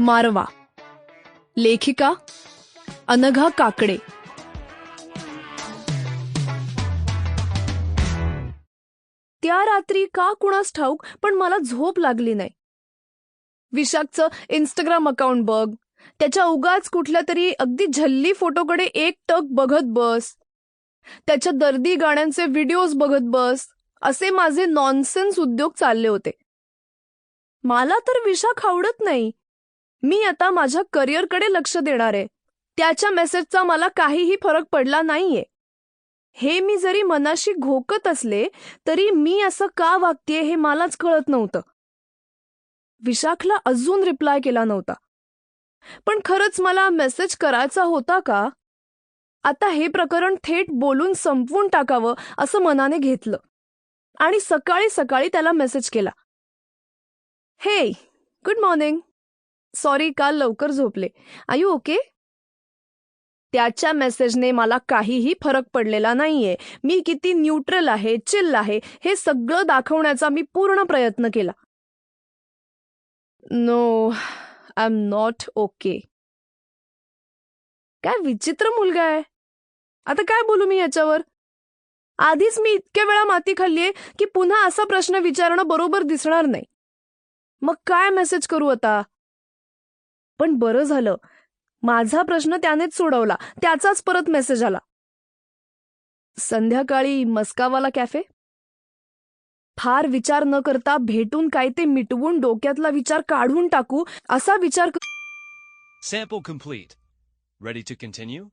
मारवा. लेखिका अनघा काकडे. त्या रात्री का कुणास ठाऊक पण मला झोप लागली नाही. विशाखचं इंस्टाग्राम अकाउंट बघ. त्याच्या उगाच कुठल्या तरी अगदी झल्ली फोटोकडे एक टक बघत बस. त्याच्या दर्दी गाण्यांचे व्हिडिओज बघत बस. असे माझे नॉनसेन्स उद्योग चालले होते. मला तर विशाख आवडत नाही. मी आता माझ्या करिअरकडे लक्ष देणार आहे. त्याच्या मेसेजचा मला काहीही फरक पडला नाहीये. हे मी जरी मनाशी घोकत असले तरी मी असं का वागतेय हे मलाच कळत नव्हतं. विशाखला अजून रिप्लाय केला नव्हता. पण खरंच मला मेसेज करायचा होता का? आता हे प्रकरण थेट बोलून संपवून टाकावं असं मनाने घेतलं. आणि सकाळी सकाळी त्याला मेसेज केला. हे गुड मॉर्निंग सॉरी काल लवकर झोपले. आय यू ओके त्याच्या मेसेजने मला काहीही फरक पडलेला नाहीये. मी किती न्यूट्रल आहे चिल आहे हे सगळं दाखवण्याचा मी पूर्ण प्रयत्न केला. No I am not okay काय विचित्र मुलगा आहे. आता काय बोलू मी याच्यावर? आधीच मी इतक्या वेळा माती खाल्लीये की पुन्हा असा प्रश्न विचारणं बरोबर दिसणार नाही. मग काय मेसेज करू आता? पण बरं झालं माझा प्रश्न त्यानेच सोडवला त्याचाच परत मेसेज आला संध्याकाळी मस्कावाला कॅफे फार विचार न करता भेटून काय ते मिटवून डोक्यातला विचार काढून टाकू असा विचार क- Sample complete. Ready to continue?